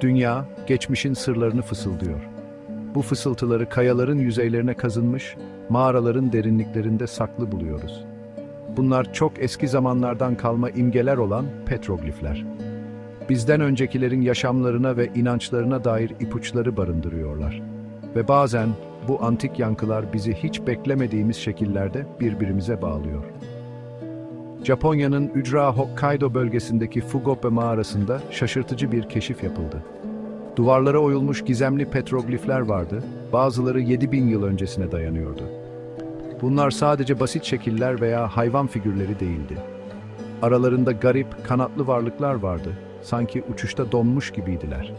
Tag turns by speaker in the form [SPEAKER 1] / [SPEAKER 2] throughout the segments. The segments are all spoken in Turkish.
[SPEAKER 1] Dünya, geçmişin sırlarını fısıldıyor. Bu fısıltıları kayaların yüzeylerine kazınmış, mağaraların derinliklerinde saklı buluyoruz. Bunlar çok eski zamanlardan kalma imgeler olan petroglifler. Bizden öncekilerin yaşamlarına ve inançlarına dair ipuçları barındırıyorlar. Ve bazen bu antik yankılar bizi hiç beklemediğimiz şekillerde birbirimize bağlıyor. Japonya'nın ücra Hokkaido bölgesindeki Fugope mağarasında şaşırtıcı bir keşif yapıldı. Duvarlara oyulmuş gizemli petroglifler vardı, bazıları 7000 yıl öncesine dayanıyordu. Bunlar sadece basit şekiller veya hayvan figürleri değildi. Aralarında garip, kanatlı varlıklar vardı, sanki uçuşta donmuş gibiydiler.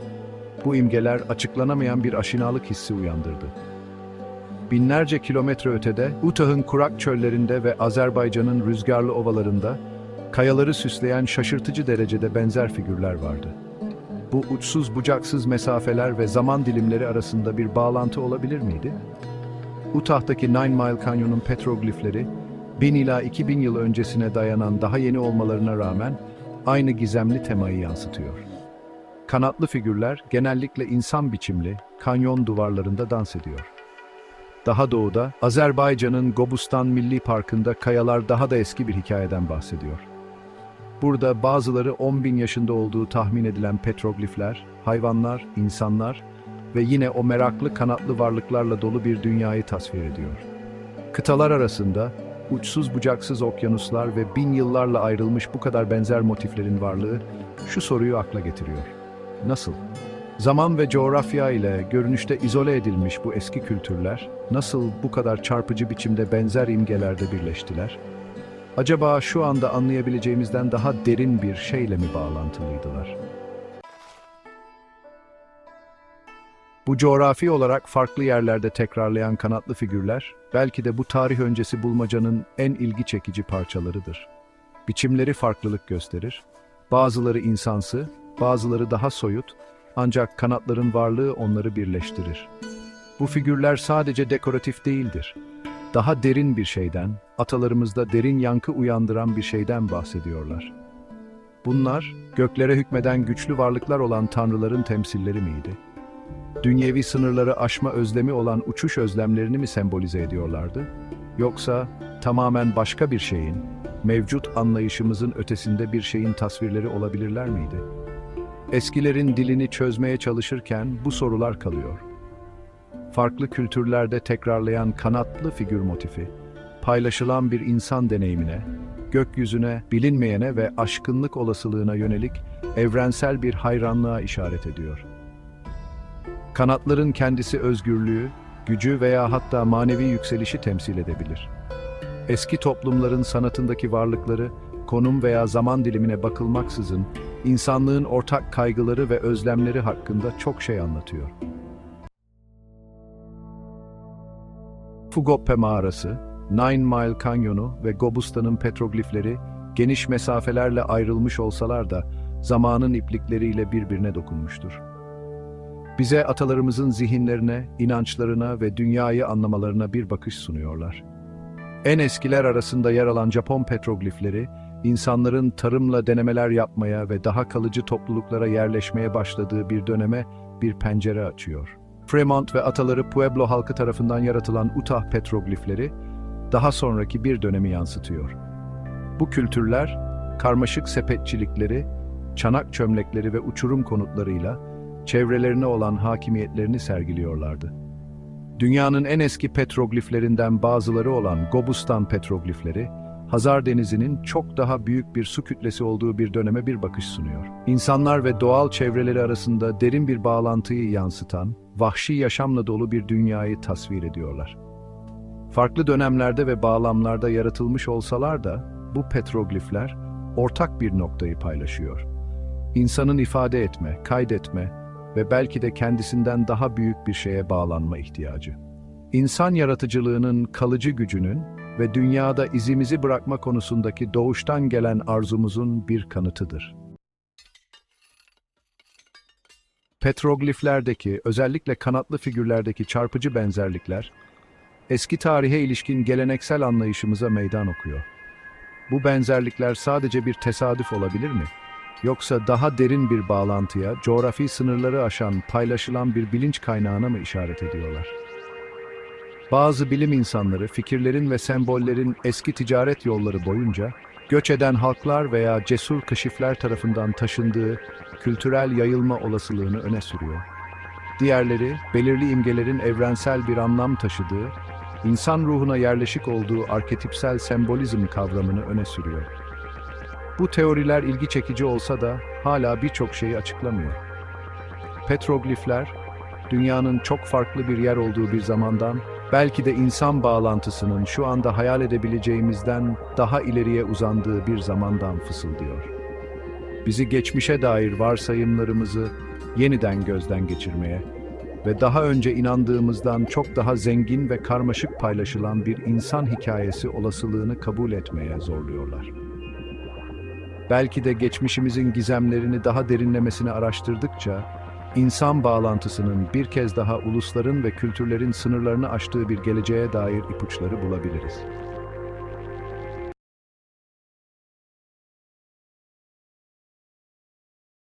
[SPEAKER 1] Bu imgeler açıklanamayan bir aşinalık hissi uyandırdı. Binlerce kilometre ötede, Utah'ın kurak çöllerinde ve Azerbaycan'ın rüzgarlı ovalarında, kayaları süsleyen şaşırtıcı derecede benzer figürler vardı. Bu uçsuz bucaksız mesafeler ve zaman dilimleri arasında bir bağlantı olabilir miydi? Utah'taki Nine Mile Canyon'un petroglifleri, 1000 ila 2000 yıl öncesine dayanan daha yeni olmalarına rağmen aynı gizemli temayı yansıtıyor. Kanatlı figürler genellikle insan biçimli, kanyon duvarlarında dans ediyor. Daha doğuda, Azerbaycan'ın Gobustan Milli Parkı'nda kayalar daha da eski bir hikayeden bahsediyor. Burada bazıları 10 bin yaşında olduğu tahmin edilen petroglifler, hayvanlar, insanlar ve yine o meraklı kanatlı varlıklarla dolu bir dünyayı tasvir ediyor. Kıtalar arasında uçsuz bucaksız okyanuslar ve bin yıllarla ayrılmış bu kadar benzer motiflerin varlığı şu soruyu akla getiriyor. Nasıl? Zaman ve coğrafya ile görünüşte izole edilmiş bu eski kültürler nasıl bu kadar çarpıcı biçimde benzer imgelerde birleştiler? Acaba şu anda anlayabileceğimizden daha derin bir şeyle mi bağlantılıydılar? Bu coğrafi olarak farklı yerlerde tekrarlayan kanatlı figürler, belki de bu tarih öncesi bulmacanın en ilgi çekici parçalarıdır. Biçimleri farklılık gösterir. Bazıları insansı, bazıları daha soyut, ancak kanatların varlığı onları birleştirir. Bu figürler sadece dekoratif değildir. Daha derin bir şeyden, atalarımızda derin yankı uyandıran bir şeyden bahsediyorlar. Bunlar, göklere hükmeden güçlü varlıklar olan tanrıların temsilleri miydi? Dünyevi sınırları aşma özlemi olan uçuş özlemlerini mi sembolize ediyorlardı? Yoksa tamamen başka bir şeyin, mevcut anlayışımızın ötesinde bir şeyin tasvirleri olabilirler miydi? Eskilerin dilini çözmeye çalışırken bu sorular kalıyor. Farklı kültürlerde tekrarlayan kanatlı figür motifi, paylaşılan bir insan deneyimine, gökyüzüne, bilinmeyene ve aşkınlık olasılığına yönelik evrensel bir hayranlığa işaret ediyor. Kanatların kendisi özgürlüğü, gücü veya hatta manevi yükselişi temsil edebilir. Eski toplumların sanatındaki varlıkları, konum veya zaman dilimine bakılmaksızın, insanlığın ortak kaygıları ve özlemleri hakkında çok şey anlatıyor. Fugoppe mağarası, Nine Mile Kanyonu ve Gobustan'ın petroglifleri geniş mesafelerle ayrılmış olsalar da zamanın iplikleriyle birbirine dokunmuştur. Bize atalarımızın zihinlerine, inançlarına ve dünyayı anlamalarına bir bakış sunuyorlar. En eskiler arasında yer alan Japon petroglifleri, insanların tarımla denemeler yapmaya ve daha kalıcı topluluklara yerleşmeye başladığı bir döneme bir pencere açıyor. Fremont ve ataları Pueblo halkı tarafından yaratılan Utah petroglifleri, daha sonraki bir dönemi yansıtıyor. Bu kültürler, karmaşık sepetçilikleri, çanak çömlekleri ve uçurum konutlarıyla çevrelerine olan hakimiyetlerini sergiliyorlardı. Dünyanın en eski petrogliflerinden bazıları olan Gobustan petroglifleri, Hazar Denizi'nin çok daha büyük bir su kütlesi olduğu bir döneme bir bakış sunuyor. İnsanlar ve doğal çevreleri arasında derin bir bağlantıyı yansıtan, vahşi yaşamla dolu bir dünyayı tasvir ediyorlar. Farklı dönemlerde ve bağlamlarda yaratılmış olsalar da bu petroglifler ortak bir noktayı paylaşıyor. İnsanın ifade etme, kaydetme ve belki de kendisinden daha büyük bir şeye bağlanma ihtiyacı. İnsan yaratıcılığının kalıcı gücünün ve dünyada izimizi bırakma konusundaki doğuştan gelen arzumuzun bir kanıtıdır. Petrogliflerdeki, özellikle kanatlı figürlerdeki çarpıcı benzerlikler, eski tarihe ilişkin geleneksel anlayışımıza meydan okuyor. Bu benzerlikler sadece bir tesadüf olabilir mi? Yoksa daha derin bir bağlantıya, coğrafi sınırları aşan, paylaşılan bir bilinç kaynağına mı işaret ediyorlar? Bazı bilim insanları fikirlerin ve sembollerin eski ticaret yolları boyunca göç eden halklar veya cesur keşifler tarafından taşındığı kültürel yayılma olasılığını öne sürüyor. Diğerleri, belirli imgelerin evrensel bir anlam taşıdığı, insan ruhuna yerleşik olduğu arketipsel sembolizm kavramını öne sürüyor. Bu teoriler ilgi çekici olsa da hala birçok şeyi açıklamıyor. Petroglifler, dünyanın çok farklı bir yer olduğu bir zamandan, belki de insan bağlantısının şu anda hayal edebileceğimizden daha ileriye uzandığı bir zamandan fısıldıyor. Bizi geçmişe dair varsayımlarımızı yeniden gözden geçirmeye ve daha önce inandığımızdan çok daha zengin ve karmaşık paylaşılan bir insan hikayesi olasılığını kabul etmeye zorluyorlar. Belki de geçmişimizin gizemlerini daha derinlemesine araştırdıkça, insan bağlantısının bir kez daha ulusların ve kültürlerin sınırlarını aştığı bir geleceğe dair ipuçları bulabiliriz.